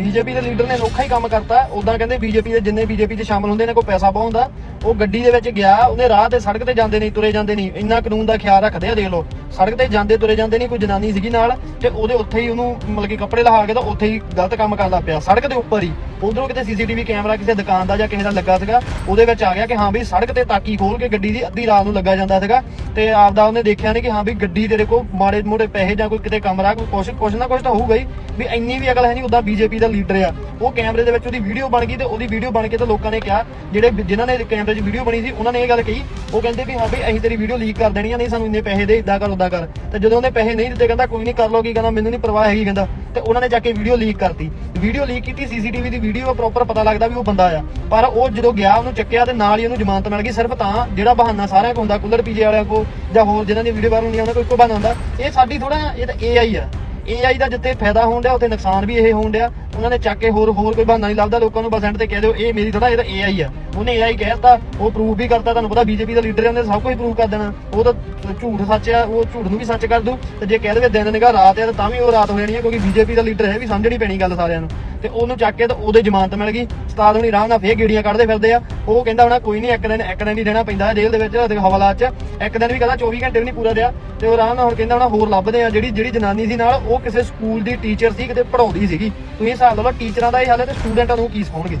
BJP ਦੇ leader ਨੇ ਅਨੋਖਾ ਹੀ ਕੰਮ ਕਰਤਾ। ਉਦਾਂ ਕਹਿੰਦੇ ਬੀਜੇਪੀ ਦੇ ਜਿੰਨੇ ਬੀਜੇਪੀ 'ਚ ਸ਼ਾਮਲ ਹੁੰਦੇ ਨੇ, ਕੋਈ ਪੈਸਾ ਬਹੁਤ ਹੁੰਦਾ। ਉਹ ਗੱਡੀ ਦੇ ਵਿੱਚ ਗਿਆ, ਉਹਨੇ ਰਾਹ ਤੇ ਸੜਕ ਤੇ ਜਾਂਦੇ ਨਹੀਂ, ਤੁਰੇ ਜਾਂਦੇ ਨਹੀਂ। ਇੰਨਾ ਕਾਨੂੰਨ ਦਾ ਖਿਆਲ ਰੱਖਦੇ ਆ, ਦੇਖ ਲਓ। ਸੜਕ ਤੇ ਜਾਂਦੇ ਤੁਰੇ ਜਾਂਦੇ ਨਹੀਂ, ਕੋਈ ਜਨਾਨੀ ਸੀਗੀ ਨਾਲ ਤੇ ਉਹਦੇ ਉੱਥੇ ਹੀ ਉਹਨੂੰ ਮਤਲਬ ਕਿ ਕੱਪੜੇ ਲਹਾ ਕੇ ਤਾਂ ਉੱਥੇ ਹੀ ਗਲਤ ਕੰਮ ਕਰਦਾ ਪਿਆ ਸੜਕ ਦੇ ਉੱਪਰ ਹੀ। ਉਧਰੋਂ ਕਿਤੇ ਸੀਸੀਟੀਵੀ ਕੈਮਰਾ ਕਿਸੇ ਦੁਕਾਨ ਦਾ ਜਾਂ ਕਿਸੇ ਦਾ ਲੱਗਾ ਸੀਗਾ, ਉਹਦੇ ਵਿੱਚ ਆ ਗਿਆ ਕਿ ਹਾਂ ਵੀ ਸੜਕ ਤੇ ਤਾਕੀ ਖੋਲ ਕੇ ਗੱਡੀ ਦੀ ਅੱਧੀ ਰਾਤ ਨੂੰ ਲੱਗਾ ਜਾਂਦਾ ਸੀਗਾ ਤੇ ਆਪਦਾ ਉਹਨੇ ਦੇਖਿਆ ਨਹੀਂ ਕਿ ਹਾਂ ਵੀ ਗੱਡੀ ਤੇਰੇ ਕੋਲ ਮਾੜੇ ਮੋੜੇ ਪੈਸੇ ਜਾਂ ਕੋਈ ਕਿਤੇ ਕਮਰਾ ਕੋਈ ਕੁਛ ਕੁਛ ਨਾ ਕੁਛ ਤਾਂ ਹੋਊਗਾ ਹੀ, ਵੀ ਇੰਨੀ ਵੀ ਅਕਲ ਹੈ ਨਹੀਂ ਉਦਾਂ ਬੀਜੇਪੀ ਦਾ ਲੀਡਰ ਆ। ਉਹ ਕੈਮਰੇ ਦੇ ਵਿੱਚ ਉਹਦੀ ਵੀਡੀਓ ਬਣ ਗਈ ਤੇ ਉਹਦੀ ਵੀਡੀਓ ਬਣ ਕੇ ਤਾਂ ਲੋਕਾਂ ਨੇ ਕਿਹਾ, ਜਿਹੜੇ ਜਿਨ੍ਹਾਂ ਨੇ ਕੈਮਰੇ 'ਚ ਵੀਡੀਓ ਬਣੀ ਸੀ, ਉਹਨਾਂ ਨੇ ਇਹ ਗੱਲ ਕਹੀ, ਉਹ ਕਹਿੰਦੇ ਵੀ ਹਾਂ ਵੀ ਅਸੀਂ ਤੇਰੀ ਵੀਡੀਓ ਲੀਕ ਕਰ ਦੇਣੀ ਆ, ਨਹੀਂ ਸਾਨੂੰ ਇੰਨੇ ਪੈਸੇ ਦੇ ਇਦਾਂ ਕਰ ਉਦਾਂ ਕਰ। ਤੇ ਜਦੋਂ ਉਹਨੇ ਪੈਸੇ ਨਹੀਂ ਦਿੱਤੇ, ਕਹਿੰਦਾ ਕੋਈ ਨਹੀਂ ਕਰ ਲਓ, ਕੀ ਕਹਿੰਦਾ, ਮੈਨੂੰ ਨਹੀਂ ਪਰਵਾਹ ਹੈਗੀ, ਕਹਿੰਦਾ। ਤੇ ਉਹਨਾਂ ਨੇ ਜਾ ਕੇ ਵੀਡੀਓ ਲੀਕ ਕਰਤੀ। ਵੀਡੀਓ ਲੀਕ ਕੀਤੀ ਸੀਸੀਟੀਵੀ ਦੀ ਵੀਡੀਓ ਪ੍ਰੋਪਰ ਪਤਾ ਲੱਗਦਾ ਵੀ ਉਹ ਬੰਦਾ ਆ। ਪਰ ਉਹ ਜਦੋਂ ਗਿਆ, ਉਹਨੂੰ ਚੱਕਿਆ ਤੇ ਨਾਲ ਹੀ ਉਹਨੂੰ ਜ਼ਮਾਨਤ ਮਿਲ ਗਈ। ਸਿਰਫ ਤਾਂ ਜਿਹੜਾ ਬਹਾਨਾ ਸਾਰਿਆਂ ਕੋਲ ਹੁੰਦਾ ਕੁੱਲਰ ਪੀਜੇ ਵਾਲਿਆਂ ਕੋ ਜਾਂ ਹੋਰ ਜਿਹਨਾਂ ਦੀ ਵੀਡੀਓ ਵਾਇਰਲ ਹੁੰਦੀ ਉਹਨਾਂ ਕੋਲ ਇੱਕੋ ਬਹਾਨਾ ਹੁੰਦਾ। ਇਹ ਸਾਡੀ ਥੋੜਾ ਇਹ ਤਾਂ AI ਆ। AI ਦਾ ਜਿੱਥੇ ਫਾਇਦਾ ਹੋਣ ਡਿਆ, ਉੱਥੇ ਨੁਕਸਾਨ ਵੀ ਇਹ ਹੋਣ ਡਿਆ। ਉਹਨਾਂ ਨੇ ਚੱਕ ਕੇ ਹੋਰ ਹੋਰ ਕੋਈ ਬਹਾਨਾ ਨਹੀਂ ਲੱਭਦਾ, ਲੋਕਾਂ ਨੂੰ ਬਸ ਐਂਡ ਤੇ ਕਹਿ ਦਿਓ, ਇਹ ਮੇਰੀ ਥੋੜਾ ਇਹ ਤਾਂ AI ਆ। ਉਹਨੇ AI ਕਹਿਤਾ ਉਹ ਪ੍ਰੂਫ ਵੀ ਕਰਤਾ, ਤੁਹਾਨੂੰ ਪਤਾ ਬੀਜੇਪੀ ਦਾ ਲੀਡਰ ਉਹਨੇ ਸਭ ਕੁਝ ਪ੍ਰੂਫ ਕਰ ਦੇਣਾ। ਉਹ ਤਾਂ ਝੂਠ ਸੱਚ ਆ, ਉਹ ਝੂਠ ਨੂੰ ਵੀ ਸੱਚ ਕਰ ਦੂ ਤੇ ਜੇ ਕਹਿ ਦੇਵੇ ਦਿਨ ਨਿਗਾ ਰਾਤ ਆ, ਤਾਂ ਤਾਂ ਵੀ ਉਹ ਰਾਤ ਹੋ ਜਾਣੀ ਹੈ ਕਿਉਂਕਿ ਬੀਜੇਪੀ ਦਾ ਲੀਡਰ ਹੈ ਵੀ ਸਮਝਣੀ ਪੈਣੀ ਗੱਲ ਸਾਰਿਆਂ ਨੂੰ। ਤੇ ਉਹਨੂੰ ਚੱਕ ਕੇ ਤਾਂ ਉਹਦੇ ਜ਼ਮਾਨਤ ਮਿਲ ਗਈ। ਉਸਤਾਦ ਹੁਣੀ ਆਰਾਮ ਨਾਲ ਫੇਰ ਗੇੜੀਆਂ ਕੱਢਦੇ ਫਿਰਦੇ ਆ। ਉਹ ਕਹਿੰਦਾ ਹੋਣਾ, ਕੋਈ ਨਹੀਂ, ਇੱਕ ਦਿਨ ਇੱਕ ਦਿਨ ਹੀ ਰਹਿਣਾ ਪੈਂਦਾ ਜੇਲ੍ਹ ਦੇ ਵਿੱਚ ਉਹਦੇ ਹਵਾਲਾਤ 'ਚ। ਇੱਕ ਦਿਨ ਵੀ ਕਹਿੰਦਾ 24 ਘੰਟੇ ਵੀ ਨਹੀਂ ਪੂਰਾ ਰਿਹਾ ਤੇ ਉਹ ਆਰਾਮ ਨਾਲ ਹੁਣ ਕਹਿੰਦਾ ਹੋਣਾ, ਹੋਰ ਲੱਭਦੇ ਆ। ਜਿਹੜੀ ਜਿਹੜੀ ਜਨਾਨੀ ਸੀ ਨਾਲ, ਉਹ ਕਿਸੇ ਸਕੂਲ ਦੀ ਟੀਚਰ ਸੀ, ਕਿਤੇ ਪੜਾਉਂਦੀ ਸੀਗੀ। ਤੁਸੀਂ ਹਿਸਾਬ ਲਾ ਲਓ ਟੀਚਰਾਂ ਦਾ ਇਹ ਹਾਲ ਹੈ ਤੇ ਸਟੂਡੈਂਟਾਂ ਨੂੰ ਕੀ ਸਿਖਾਉਣਗੇ?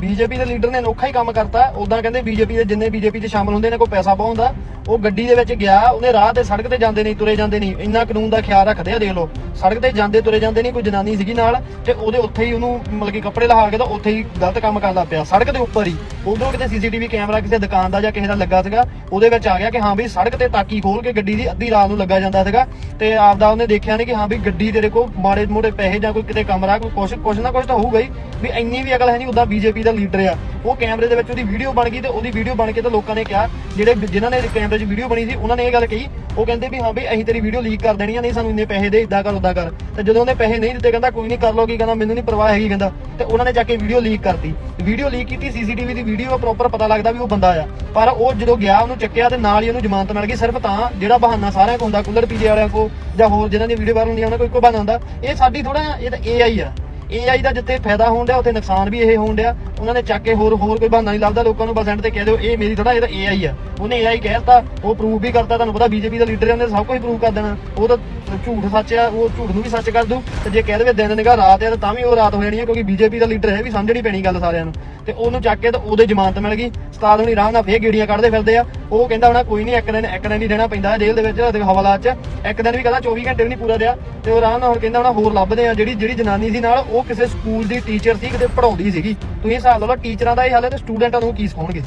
ਬੀਜੇਪੀ ਦੇ ਲੀਡਰ ਨੇ ਅਨੋਖਾ ਹੀ ਕੰਮ ਕਰਤਾ। ਉਦਾਂ ਕਹਿੰਦੇ ਬੀਜੇਪੀ ਦੇ ਜਿੰਨੇ ਬੀਜੇਪੀ 'ਚ ਸ਼ਾਮਲ ਹੁੰਦੇ ਨੇ, ਕੋਈ ਪੈਸਾ ਪਾਉਂਦਾ ਉਹ ਗੱਡੀ ਦੇ ਵਿੱਚ ਗਿਆ, ਉਹਨੇ ਰਾਹ ਤੇ ਸੜਕ ਤੇ ਜਾਂਦੇ ਨਹੀਂ, ਤੁਰੇ ਜਾਂਦੇ ਨਹੀਂ। ਇੰਨਾ ਕਾਨੂੰਨ ਦਾ ਖਿਆਲ ਰੱਖਦੇ ਆ, ਦੇਖ ਲਓ। ਸੜਕ ਤੇ ਜਾਂਦੇ, ਤੁਰੇ ਜਾਂਦੇ ਨਹੀਂ, ਕੋਈ ਜਨਾਨੀ ਸੀਗੀ ਨਾਲ ਤੇ ਉਹਦੇ ਉੱਥੇ ਹੀ ਉਹਨੂੰ ਮਤਲਬ ਕਿ ਕੱਪੜੇ ਲਹਾ ਕੇ ਤਾਂ ਉੱਥੇ ਹੀ ਗਲਤ ਕੰਮ ਕਰਦਾ ਪਿਆ। ਸੜਕ ਦੇ ਉੱਪਰ ਹੀ। ਉਧਰੋਂ ਕਿਤੇ ਸੀਸੀਟੀਵੀ ਕੈਮਰਾ ਕਿਸੇ ਦੁਕਾਨ ਦਾ ਜਾਂ ਕਿਸੇ ਦਾ ਲੱਗਾ ਸੀਗਾ, ਉਹਦੇ ਵਿੱਚ ਆ ਗਿਆ ਕਿ ਹਾਂ ਵੀ ਸੜਕ ਤੇ ਤਾਕੀ ਖੋਲ ਕੇ ਗੱਡੀ ਦੀ ਅੱਧੀ ਰਾਤ ਨੂੰ ਲੱਗਾ ਜਾਂਦਾ ਸੀਗਾ ਤੇ ਆਪਦਾ ਉਹਨੇ ਦੇਖਿਆ ਨਹੀਂ ਕਿ ਹਾਂ ਵੀ ਗੱਡੀ ਤੇਰੇ ਕੋਲ ਮਾੜੇ ਮੋੜੇ ਪੈਸੇ ਜਾਂ ਕੋਈ ਕਿਤੇ ਕਮਰਾ, ਕੋਈ ਕੁਛ ਕੁਛ ਨਾ ਕੁਛ ਤਾਂ ਹੋਊਗਾ ਹੀ। ਵੀ ਇੰਨੀ ਵੀ ਅਕਲ ਹੈ ਨਹੀਂ ਉਦਾਂ ਬੀਜੇਪੀ ਦਾ ਲੀਡਰ ਆ। ਉਹ ਕੈਮਰੇ ਦੇ ਵਿੱਚ ਉਹਦੀ ਵੀਡੀਓ ਬਣ ਗਈ ਤੇ ਉਹਦੀ ਵੀਡੀਓ ਬਣ ਕੇ ਤਾਂ ਲੋਕਾਂ ਨੇ ਕਿਹਾ, ਜਿਹੜੇ ਜਿਨ੍ਹਾਂ ਨੇ ਕੈਮਰੇ 'ਚ ਵੀਡੀਓ ਬਣੀ ਸੀ, ਉਹਨਾਂ ਨੇ ਇਹ ਗੱਲ ਕਹੀ। ਉਹ ਕਹਿੰਦੇ ਵੀ ਹਾਂ ਵੀ ਅਸੀਂ ਤੇਰੀ ਵੀਡੀਓ ਲੀਕ ਕਰ ਦੇਣੀ ਆ, ਨਹੀਂ ਸਾਨੂੰ ਇੰਨੇ ਪੈਸੇ ਦੇ ਇਦਾਂ ਕਰ ਉਦਾਂ ਕਰ। ਤੇ ਜਦੋਂ ਉਹਨੇ ਪੈਸੇ ਨਹੀਂ ਦਿੱਤੇ, ਕਹਿੰਦਾ ਕੋਈ ਨਹੀਂ ਕਰ ਲੋ ਕੀ ਕਹਿੰਦਾ, ਮੈਨੂੰ ਨਹੀਂ ਪਰਵਾਹ ਹੈਗੀ, ਕਹਿੰਦਾ। ਤੇ ਉਹਨਾਂ ਨੇ ਜਾ ਕੇ ਵੀਡੀਓ ਲੀਕ ਕਰਤੀ। ਵੀਡੀਓ ਲੀਕ ਕੀਤੀ ਸੀਸੀਟੀਵੀ ਦੀ ਵੀਡੀਓ ਪ੍ਰੋਪਰ ਪਤਾ ਲੱਗਦਾ ਵੀ ਉਹ ਬੰਦਾ ਆ। ਪਰ ਉਹ ਜਦੋਂ ਗਿਆ, ਉਹਨੂੰ ਚੱਕਿਆ ਤੇ ਨਾਲ ਹੀ ਉਹਨੂੰ ਜ਼ਮਾਨਤ ਮਿਲ ਗਈ। ਸਿਰਫ ਤਾਂ ਜਿਹੜਾ ਬਹਾਨਾ ਸਾਰਿਆਂ ਕੋਲ ਹੁੰਦਾ ਕੁੱਲਰ ਪੀਜੇ ਵਾਲਿਆਂ ਕੋ ਜਾਂ ਹੋਰ ਜਿਹਨਾਂ ਦੀ ਵੀਡੀਓ ਵਾਇਰਲ ਹੁੰਦੀਆਂ, ਉਹਨਾਂ ਕੋਲ ਇੱਕੋ ਬਹਾਨਾ ਹੁੰਦਾ। ਇਹ ਸਾਡੀ ਥੋੜਾ ਇਹ ਤਾਂ AI ਆ। AI ਦਾ ਜਿੱਥੇ ਫਾਇਦਾ ਹੋਣ ਡਿਆ, ਉੱਥੇ ਨੁਕਸਾਨ ਵੀ ਇਹ ਹੋਣ ਡਿਆ। ਉਹਨਾਂ ਨੇ ਚੱਕ ਕੇ ਹੋਰ ਹੋਰ ਕੋਈ ਬਹਾਨਾ ਨਹੀਂ ਲੱਭਦਾ, ਲੋਕਾਂ ਨੂੰ ਬਸ ਐਂਡ ਤੇ ਕਹਿ ਦਿਓ, ਇਹ ਮੇਰੀ ਥੋੜਾ ਇਹ ਤਾਂ AI ਆ। ਉਹਨੇ AI ਕਹਿਤਾ ਉਹ ਪ੍ਰੂਫ ਵੀ ਕਰਤਾ, ਤੁਹਾਨੂੰ ਪਤਾ ਬੀਜੇਪੀ ਦਾ ਲੀਡਰ ਉਹਨੇ ਸਭ ਕੁਝ ਪ੍ਰੂਵ ਕਰ ਦੇਣਾ। ਉਹ ਤਾਂ ਝੂਠ ਸੱਚ ਆ, ਉਹ ਝੂਠ ਨੂੰ ਵੀ ਸੱਚ ਕਰ ਦੂ ਤੇ ਜੇ ਕਹਿ ਦੇਵੇ ਦਿਨ ਨਿਗਾ ਰਾਤ ਆ, ਤਾਂ ਤਾਂ ਵੀ ਉਹ ਰਾਤ ਹੋ ਜਾਣੀ ਹੈ ਕਿਉਂਕਿ ਬੀਜੇਪੀ ਦਾ ਲੀਡਰ ਹੈ ਵੀ ਸਮਝਣੀ ਪੈਣੀ ਗੱਲ ਸਾਰਿਆਂ ਨੂੰ। ਤੇ ਉਹਨੂੰ ਚੱਕ ਕੇ ਤਾਂ ਉਹਦੇ ਜ਼ਮਾਨਤ ਮਿਲ ਗਈ। ਉਸਤਾਦ ਹੁਣੀ ਆਰਾਮ ਨਾਲ ਫੇਰ ਗੇੜੀਆਂ ਕੱਢਦੇ ਫਿਰਦੇ ਆ। ਉਹ ਕਹਿੰਦਾ ਹੋਣਾ, ਕੋਈ ਨਹੀਂ ਇੱਕ ਦਿਨ ਇੱਕ ਦਿਨ ਹੀ ਰਹਿਣਾ ਪੈਂਦਾ ਜੇਲ੍ਹ ਦੇ ਵਿੱਚ ਉਹਦੇ ਹਵਾਲਾਤ 'ਚ। ਇੱਕ ਦਿਨ ਵੀ ਕਹਿੰਦਾ 24 ਘੰਟੇ ਵੀ ਨਹੀਂ ਪੂਰਾ ਰਿਹਾ ਤੇ ਉਹ ਆਰਾਮ ਨਾਲ ਹੁਣ ਕਹਿੰਦਾ ਹੋਣਾ, ਹੋਰ ਲੱਭਦੇ ਆ। ਜਿਹੜੀ ਜਿਹੜੀ ਜਨਾਨੀ ਸੀ ਨਾਲ, ਉਹ ਕਿਸੇ ਸਕੂਲ ਦੀ ਟੀਚਰ ਸੀ, ਕਿਤੇ ਪੜਾਉਂਦੀ ਸੀਗੀ। ਤੁਸੀਂ ਹਿਸਾਬ ਲਾ ਲਓ, ਟੀਚਰਾਂ ਦਾ ਇਹ ਹਾਲ ਹੈ ਤੇ ਸਟੂਡੈਂਟਾਂ ਨੂੰ ਕੀ ਸਿਖਾਉਣਗੇ?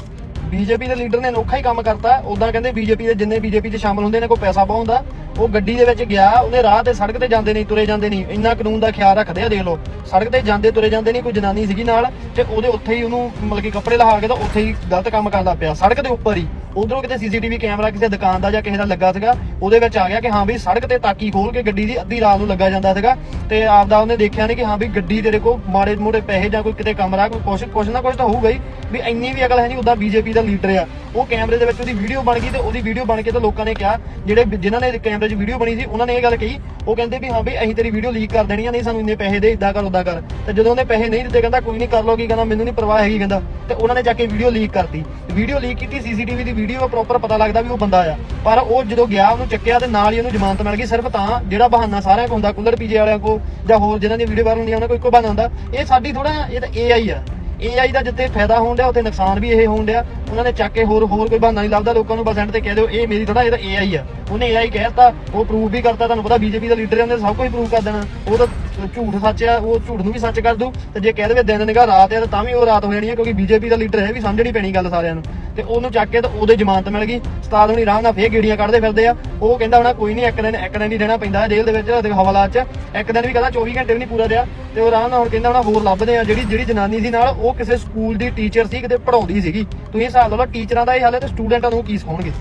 ਬੀਜੇਪੀ ਦੇ ਲੀਡਰ ਨੇ ਅਨੋਖਾ ਹੀ ਕੰਮ ਕਰਤਾ। ਉਦਾਂ ਕਹਿੰਦੇ ਬੀਜੇਪੀ ਦੇ ਜਿੰਨੇ ਬੀਜੇਪੀ 'ਚ ਸ਼ਾਮਲ ਹੁੰਦੇ ਨੇ, ਕੋਈ ਪੈਸਾ ਪਾਉਂਦਾ ਉਹ ਗੱਡੀ ਦੇ ਵਿੱਚ ਗਿਆ, ਉਹਨੇ ਰਾਹ ਤੇ ਸੜਕ ਤੇ ਜਾਂਦੇ ਨਹੀਂ, ਤੁਰੇ ਜਾਂਦੇ ਨਹੀਂ। ਇੰਨਾ ਕਾਨੂੰਨ ਦਾ ਖਿਆਲ ਰੱਖਦੇ ਆ, ਦੇਖ ਲਓ। ਸੜਕ ਤੇ ਜਾਂਦੇ, ਤੁਰੇ ਜਾਂਦੇ ਨਹੀਂ, ਕੋਈ ਜਨਾਨੀ ਸੀਗੀ ਨਾਲ, ਤੇ ਉਹਦੇ ਉੱਥੇ ਹੀ ਉਹਨੂੰ ਮਤਲਬ ਕਿ ਕੱਪੜੇ ਲਹਾ ਕੇ ਤਾਂ ਉੱਥੇ ਹੀ ਗਲਤ ਕੰਮ ਕਰਦਾ ਪਿਆ, ਸੜਕ ਦੇ ਉੱਪਰ ਹੀ। ਉਧਰੋਂ ਕਿਤੇ ਸੀਸੀਟੀਵੀ ਕੈਮਰਾ ਕਿਸੇ ਦੁਕਾਨ ਦਾ ਜਾਂ ਕਿਸੇ ਦਾ ਲੱਗਾ ਸੀਗਾ, ਉਹਦੇ ਵਿੱਚ ਆ ਗਿਆ ਕਿ ਹਾਂ ਵੀ ਸੜਕ ਤੇ ਤਾਕੀ ਖੋਲ ਕੇ ਗੱਡੀ ਦੀ ਅੱਧੀ ਰਾਤ ਨੂੰ ਲੱਗਾ ਜਾਂਦਾ ਸੀਗਾ ਤੇ ਆਪਦਾ ਉਹਨੇ ਦੇਖਿਆ ਨਹੀਂ ਕਿ ਹਾਂ ਵੀ ਗੱਡੀ ਤੇਰੇ ਕੋਲ ਮਾੜੇ ਮੋੜੇ ਪੈਸੇ ਜਾਂ ਕੋਈ ਕਿਤੇ ਕਮਰਾ, ਕੋਈ ਕੁਛ ਕੁਛ ਨਾ ਕੁਛ ਤਾਂ ਹੋਊਗਾ ਹੀ, ਵੀ ਇੰਨੀ ਵੀ ਅਕਲ ਹੈ ਨਹੀਂ ਉਦਾਂ ਬੀਜੇਪੀ ਦਾ ਲੀਡਰ ਆ। ਉਹ ਕੈਮਰੇ ਦੇ ਵਿੱਚ ਉਹਦੀ ਵੀਡੀਓ ਬਣ ਗਈ ਤੇ ਉਹਦੀ ਵੀਡੀਓ ਬਣ ਕੇ ਤਾਂ ਲੋਕਾਂ ਨੇ ਕਿਹਾ, ਜਿਹੜੇ ਜਿਨ੍ਹਾਂ ਨੇ ਕੈਮਰੇ 'ਚ ਵੀਡੀਓ ਬਣੀ ਸੀ, ਉਹਨਾਂ ਨੇ ਇਹ ਗੱਲ ਕਹੀ, ਉਹ ਕਹਿੰਦੇ ਵੀ ਹਾਂ ਵੀ ਅਸੀਂ ਤੇਰੀ ਵੀਡੀਓ ਲੀਕ ਕਰ ਦੇਣੀ ਆ, ਨਹੀਂ ਸਾਨੂੰ ਇੰਨੇ ਪੈਸੇ ਦੇ, ਇਦਾਂ ਕਰ, ਉਦਾਂ ਕਰ। ਤੇ ਜਦੋਂ ਉਹਨੇ ਪੈਸੇ ਨਹੀਂ ਦਿੱਤੇ, ਕਹਿੰਦਾ ਕੋਈ ਨਹੀਂ ਕਰ ਲੋ ਕੀ ਕਹਿੰਦਾ, ਮੈਨੂੰ ਨਹੀਂ ਪਰਵਾਹ ਹੈਗੀ, ਕਹਿੰਦਾ। ਤੇ ਉਹਨਾਂ ਨੇ ਜਾ ਕੇ ਵੀਡੀਓ ਲੀਕ ਕਰਤੀ। ਵੀਡੀਓ ਲੀਕ ਕੀਤੀ, ਸੀਸੀਟੀਵੀ ਦੀ ਵੀਡੀਓ ਪ੍ਰੋਪਰ ਪਤਾ ਲੱਗਦਾ ਵੀ ਉਹ ਬੰਦਾ ਆ। ਪਰ ਉਹ ਜਦੋਂ ਗਿਆ, ਉਹਨੂੰ ਚੱਕਿਆ ਤੇ ਨਾਲ ਹੀ ਉਹਨੂੰ ਜ਼ਮਾਨਤ ਮਿਲ ਗਈ। ਸਿਰਫ ਤਾਂ ਜਿਹੜਾ ਬਹਾਨਾ ਸਾਰਿਆਂ ਕੋਲ ਹੁੰਦਾ ਕੁੱਲਰ ਪੀਜੇ ਵਾਲਿਆਂ ਕੋ ਜਾਂ ਹੋਰ ਜਿਹਨਾਂ ਦੀ ਵੀਡੀਓ ਵਾਇਰਲ ਹੁੰਦੀਆਂ, ਉਹਨਾਂ ਕੋਲ ਇੱਕੋ ਬਹਾਨਾ ਹੁੰਦਾ। ਇਹ ਸਾਡੀ ਥੋੜਾ ਇਹ ਤਾਂ AI ਆ। AI ਦਾ ਜਿੱਥੇ ਫਾਇਦਾ ਹੋਣ ਡਿਆ, ਉੱਥੇ ਨੁਕਸਾਨ ਵੀ ਇਹ ਹੋਣ ਡਿਆ। ਉਹਨਾਂ ਨੇ ਚੱਕ ਕੇ ਹੋਰ ਹੋਰ ਕੋਈ ਬਹਾਨਾ ਨਹੀਂ ਲੱਭਦਾ। ਲੋਕਾਂ ਨੂੰ ਬਸ ਐਂਡ ਤੇ ਕਹਿ ਦਿਓ, ਇਹ ਮੇਰੀ ਥੋੜਾ ਇਹ ਤਾਂ AI ਆ। ਉਹਨੇ AI ਕਹਿਤਾ ਉਹ ਪ੍ਰੂਵ ਵੀ ਕਰਤਾ। ਤੁਹਾਨੂੰ ਪਤਾ ਬੀਜੇਪੀ ਦਾ ਲੀਡਰ ਉਹਨੇ ਸਭ ਕੁਝ ਪ੍ਰੂਵ ਕਰ ਦੇਣਾ। ਉਹ ਤਾਂ ਝੂਠ ਸੱਚ ਆ, ਉਹ ਝੂਠ ਨੂੰ ਵੀ ਸੱਚ ਕਰ ਦੂ ਤੇ ਜੇ ਕਹਿ ਦੇਵੇ ਦਿਨ ਨਿਗਾ ਰਾਤ ਆ, ਤਾਂ ਤਾਂ ਵੀ ਉਹ ਰਾਤ ਹੋ ਜਾਣੀ ਹੈ ਕਿਉਂਕਿ ਬੀਜੇਪੀ ਦਾ ਲੀਡਰ ਹੈ ਵੀ ਸਮਝਣੀ ਪੈਣੀ ਗੱਲ ਸਾਰਿਆਂ ਨੂੰ। ਤੇ ਉਹਨੂੰ ਚੱਕ ਕੇ ਤਾਂ ਉਹਦੇ ਜ਼ਮਾਨਤ ਮਿਲ ਗਈ। ਉਸਤਾਦ ਹੁਣੀ ਆਰਾਮ ਨਾਲ ਫੇਰ ਗੇੜੀਆਂ ਕੱਢਦੇ ਫਿਰਦੇ ਆ। ਉਹ ਕਹਿੰਦਾ ਹੋਣਾ, ਕੋਈ ਨਹੀਂ ਇੱਕ ਦਿਨ ਇੱਕ ਦਿਨ ਹੀ ਰਹਿਣਾ ਪੈਂਦਾ ਜੇਲ੍ਹ ਦੇ ਵਿੱਚ ਉਹਦੇ ਹਵਾਲਾਤ 'ਚ। ਇੱਕ ਦਿਨ ਵੀ ਕਹਿੰਦਾ 24 ਘੰਟੇ ਵੀ ਨਹੀਂ ਪੂਰਾ ਰਿਹਾ। ਤੇ ਉਹ ਆਰਾਮ ਨਾਲ ਹੁਣ ਕਹਿੰਦਾ ਹੋਣਾ, ਹੋਰ ਲੱਭਦੇ ਆ। ਜਿਹੜੀ ਜਿਹੜੀ ਜਨਾਨੀ ਸੀ ਨਾਲ, ਉਹ ਕਿਸੇ ਸਕੂਲ ਦੀ ਟੀਚਰ ਸੀ, ਕਿਤੇ ਪੜਾਉਂਦੀ ਸੀਗੀ। ਤੁਸੀਂ ਹਿਸਾਬ ਲਾ ਲਓ, ਟੀਚਰਾਂ ਦਾ ਇਹ ਹਾਲ ਹੈ ਤੇ ਸਟੂਡੈਂਟਾਂ ਨੂੰ ਕੀ ਸਿਖਾਉਣਗੇ?